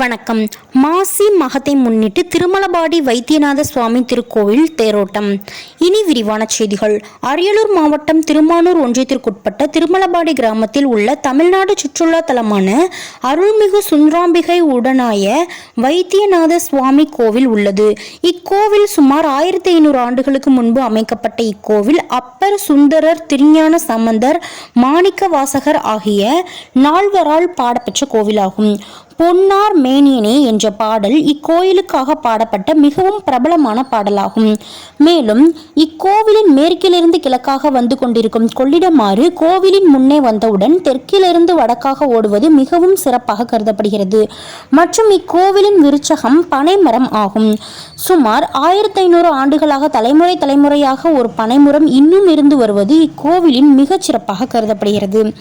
வணக்கம். மாசி மகத்தை முன்னிட்டு திருமலபாடி வைத்தியநாத சுவாமி திருக்கோவில் தேரோட்டம். இனி விரிவான செய்திகள். அரியலூர் மாவட்டம் திருமானூர் ஒன்றியத்திற்குட்பட்ட திருமலபாடி கிராமத்தில் உள்ள தமிழ்நாடு சுற்றுலா தலமான அருள்மிகு சுந்தராம்பிகை உடனாய வைத்தியநாத சுவாமி கோவில் உள்ளது. இக்கோவில் சுமார் ஆயிரத்தி ஐநூறு ஆண்டுகளுக்கு முன்பு அமைக்கப்பட்ட இக்கோவில் அப்பர் சுந்தரர் திருஞான சம்பந்தர் மாணிக்க வாசகர் ஆகிய நால்வரால் பாடப்பெற்ற கோவிலாகும். பொன்னார் மேனியனே என்ற பாடல் இக்கோயிலுக்காக பாடப்பட்ட மிகவும் பிரபலமான பாடலாகும். மேலும் இக்கோவிலின் மேற்கிலிருந்து கிழக்காக வந்து கொண்டிருக்கும் கொள்ளிடமாறு கோவிலின் முன்னே வந்தவுடன் தெற்கிலிருந்து வடக்காக ஓடுவது மிகவும் சிறப்பாக கருதப்படுகிறது. மற்றும் இக்கோவிலின் விருட்சகம் பனைமரம் ஆகும். சுமார் ஆயிரத்தி ஐநூறு ஆண்டுகளாக தலைமுறை தலைமுறையாக ஒரு பனைமரம் இன்னும் இருந்து வருவது இக்கோவிலின் மிகச் சிறப்பாக கருதப்படுகிறது.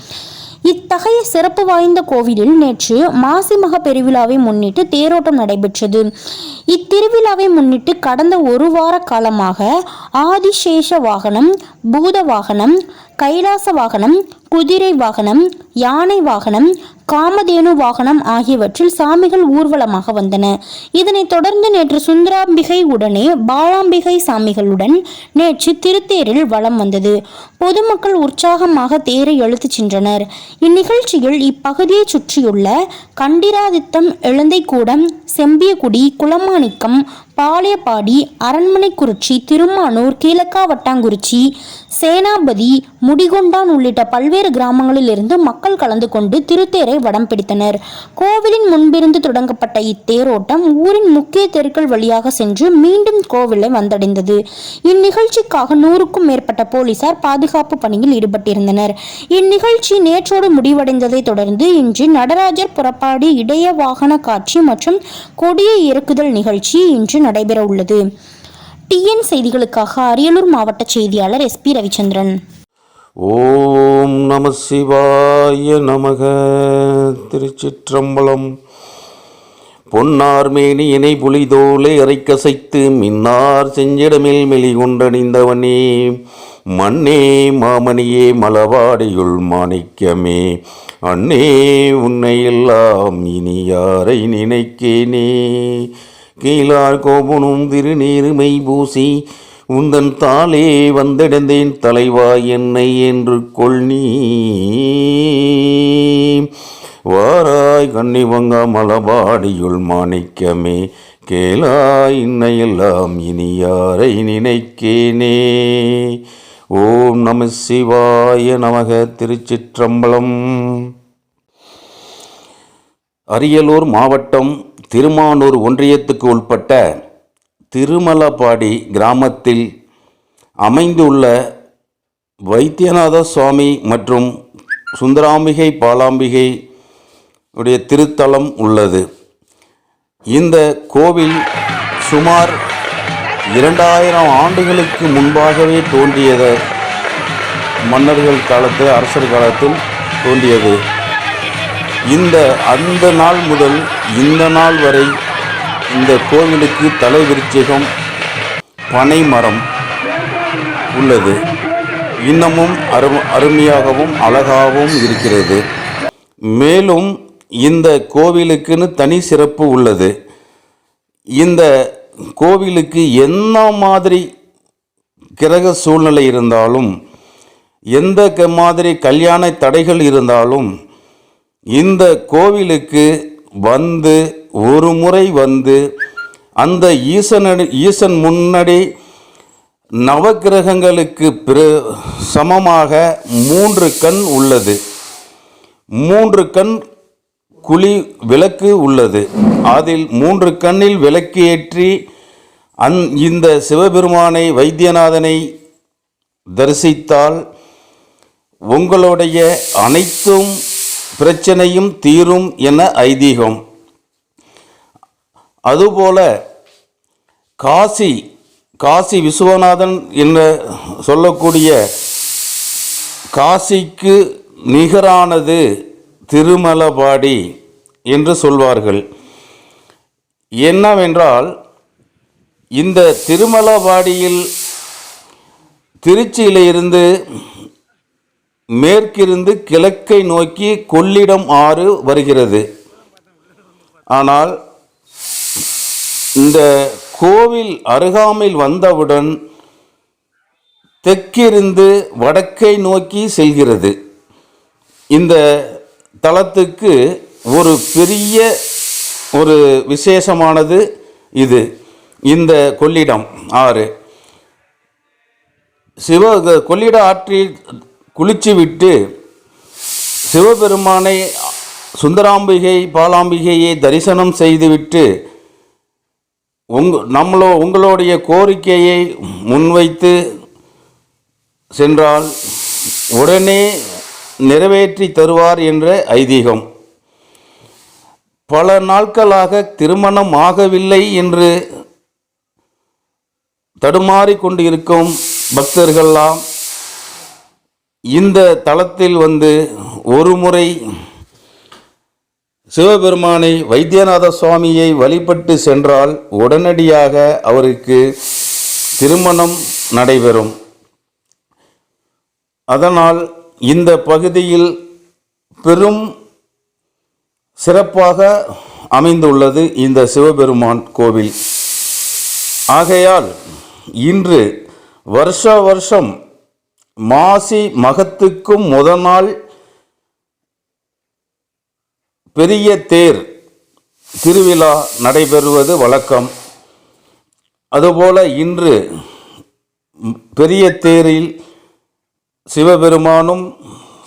இத்தகைய சிறப்பு வாய்ந்த கோவிலில் நேற்று மாசிமக பெருவிழாவை முன்னிட்டு தேரோட்டம் நடைபெற்றது. இத்திருவிழாவை முன்னிட்டு கடந்த ஒரு வார காலமாக ஆதிசேஷ வாகனம் பூத வாகனம் கைலாச வாகனம் குதிரை வாகனம் யானை வாகனம் காமதேனு வாகனம் ஆகியவற்றில் சாமிகள் ஊர்வலமாக வந்தன. இதனைத் தொடர்ந்து நேற்று சுந்தராம்பிகை உடனே பாலாம்பிகை சாமிகளுடன் நேற்று திருத்தேரில் வலம் வந்தது. பொதுமக்கள் உற்சாகமாக தேரை எழுத்து சென்றனர். இந்நிகழ்ச்சியில் இப்பகுதியை சுற்றியுள்ள கண்டிராதித்தம் எழுந்தைக்கூடம் செம்பியகுடி குளமாணிக்கம் பாளையப்பாடி அரண்மனைக்குறிச்சி திருமானூர் கீழக்காவட்டாங்குறிச்சி சேனாபதி முடிகொண்டான் உள்ளிட்ட பல்வேறு கிராமங்களில் இருந்து மக்கள் கலந்து கொண்டு திருத்தேரை வடம் பிடித்தனர். கோவிலின் முன்பிருந்து தொடங்கப்பட்ட இத்தேரோட்டம் ஊரின் முக்கிய தெருக்கள் வழியாக சென்று மீண்டும் கோவிலை வந்தடைந்தது. இந்நிகழ்ச்சிக்காக நூறுக்கும் மேற்பட்ட போலீசார் பாதுகாப்பு பணியில் ஈடுபட்டிருந்தனர். இந்நிகழ்ச்சி நேற்றோடு முடிவடைந்ததை தொடர்ந்து இன்று நடராஜர் புறப்பாடு இடைய வாகன காட்சி மற்றும் கொடிய இறக்குதல் நிகழ்ச்சி இன்று நடைபெற உள்ளது. டிஎன் செய்திகளுக்காக அரியலூர் மாவட்ட செய்தியாளர் எஸ் பி ரவிச்சந்திரன். ஓம் நம சிவாய நமக. திருச்சிற்றம்பலம். பொன்னார் இணை புலிதோலை அரைக்கசைத்து மின்னார் செஞ்சிடமில் மெலிகொண்டணிந்தவனே மண்ணே மாமணியே மலவாடியுள் மாணிக்கமே. அண்ணே உன்னை எல்லாம் இனி யாரை நினைக்கேனே. கீழார் கோபுனும் திருநீருமை பூசி உந்தன் தாளே வந்தடைந்தேன் தலைவா என்னை என்று கொள் நீ. வாராய் கன்னிவங்க மலபாடியுள் மாணிக்கமே கேளாய் இன்னையெல்லாம் இனி யாரை நினைக்கேனே. ஓம் நம சிவாய நமக திருச்சிற்றம்பலம். அரியலூர் மாவட்டம் திருமானூர் ஒன்றியத்துக்கு உட்பட்ட திருமலபாடி கிராமத்தில் அமைந்துள்ள வைத்தியநாத சுவாமி மற்றும் சுந்தராம்பிகை பாலாம்பிகை உடைய திருத்தலம் உள்ளது. இந்த கோவில் சுமார் இரண்டாயிரம் ஆண்டுகளுக்கு முன்பாகவே தோன்றியது மன்னர்கள் காலத்தில் அரசர் காலத்தில் தோன்றியது. இந்த அந்த நாள் முதல் இந்த நாள் வரை இந்த கோவிலுக்கு தலை விருச்சிகம் பனை மரம் உள்ளது. இன்னமும் அரு அருமையாகவும் அழகாகவும் இருக்கிறது. மேலும் இந்த கோவிலுக்குன்னு தனி சிறப்பு உள்ளது. இந்த கோவிலுக்கு என்ன மாதிரி கிரக சூழ்நிலை இருந்தாலும் எந்த மாதிரி கல்யாண தடைகள் இருந்தாலும் இந்த கோவிலுக்கு வந்து ஒரு முறை வந்து அந்த ஈசனடி ஈசன் முன்னாடி நவக்கிரகங்களுக்கு பிற சமமாக மூன்று கண் உள்ளது. மூன்று கண் குழி விளக்கு உள்ளது. அதில் மூன்று கண்ணில் விளக்கு ஏற்றி அந் இந்த சிவபெருமானை வைத்தியநாதனை தரிசித்தால் உங்களுடைய அனைத்தும் பிரச்சனையும் தீரும் என ஐதீகம். அதுபோல காசி காசி விஸ்வநாதன் என்ற சொல்லக்கூடிய காசிக்கு நிகரானது திருமலபாடி என்று சொல்வார்கள். என்னவென்றால் இந்த திருமலபாடியில் திருச்சியிலிருந்து மேற்கிருந்து கிழக்கை நோக்கி கொள்ளிடம் ஆறு வருகிறது. ஆனால் இந்த கோவில் அருகாமையில் வந்தவுடன் தெற்கிருந்து வடக்கை நோக்கி செல்கிறது. இந்த தலத்துக்கு ஒரு பெரிய ஒரு விசேஷமானது இது. இந்த கொள்ளிடம் ஆறு. சிவ கொள்ளிட ஆற்றில் குளிச்சு விட்டு சிவபெருமானை சுந்தராம்பிகை பாலாம்பிகையை தரிசனம் செய்துவிட்டு உங் நம்மளோ உங்களுடைய கோரிக்கையை முன்வைத்து சென்றால் உடனே நிறைவேற்றி தருவார் என்ற ஐதீகம். பல நாட்களாக திருமணம் ஆகவில்லை என்று தடுமாறிக்கொண்டு கொண்டிருக்கும் பக்தர்கள்லாம் இந்த தலத்தில் வந்து ஒரு முறை சிவபெருமானை வைத்தியநாத சுவாமியை வழிபட்டு சென்றால் உடனடியாக அவருக்கு திருமணம் நடைபெறும். அதனால் இந்த பகுதியில் பெரும் சிறப்பாக அமைந்துள்ளது இந்த சிவபெருமான் கோவில். ஆகையால் இன்று வருஷ வருஷம் மாசி மகத்துக்கும் முத நாள் பெரிய தேர் திருவிழா நடைபெறுவது வழக்கம். அதுபோல இன்று பெரிய தேரில் சிவபெருமானும்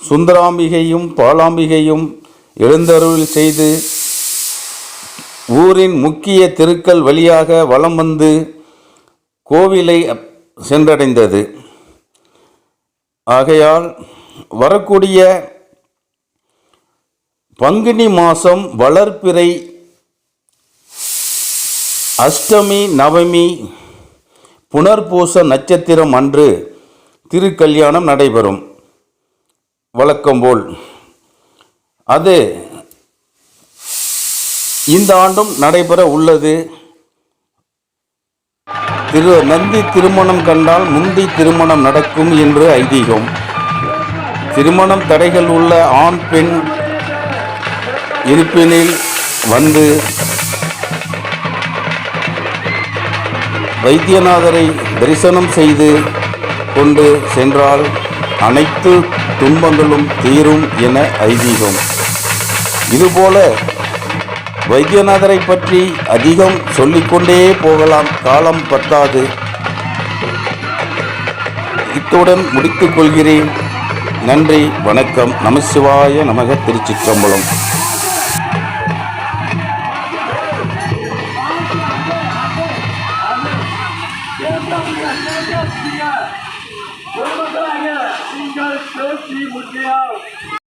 சுந்தராம்பிகையும் பாலாம்பிகையும் எழுந்தருள் செய்து ஊரின் முக்கிய தெருக்கள் வழியாக வலம் வந்து கோவிலை சென்றடைந்தது. ஆகையால் வரக்கூடிய பங்குனி மாதம் வளர்ப்பிறை அஷ்டமி நவமி புனர்பூச நட்சத்திரம் அன்று திருக்கல்யாணம் நடைபெறும். வழக்கம்போல் அது இந்த ஆண்டும் நடைபெற உள்ளது. திரு நந்தி திருமணம் கண்டால் முந்தி திருமணம் நடக்கும் என்று ஐதீகம். திருமணம் தடைகள் உள்ள ஆண் பெண் இருப்பினில் வந்து வைத்தியநாதரை தரிசனம் செய்து கொண்டு சென்றால் அனைத்து துன்பங்களும் தீரும் என ஐதீகம். இதுபோல வைத்தியநாதரை பற்றி அதிகம் சொல்லிக்கொண்டே போகலாம். காலம் பத்தாது. இத்துடன் முடித்துக் கொள்கிறேன். நன்றி வணக்கம். நமசிவாய நமக திருச்சிற்றம்பலம்.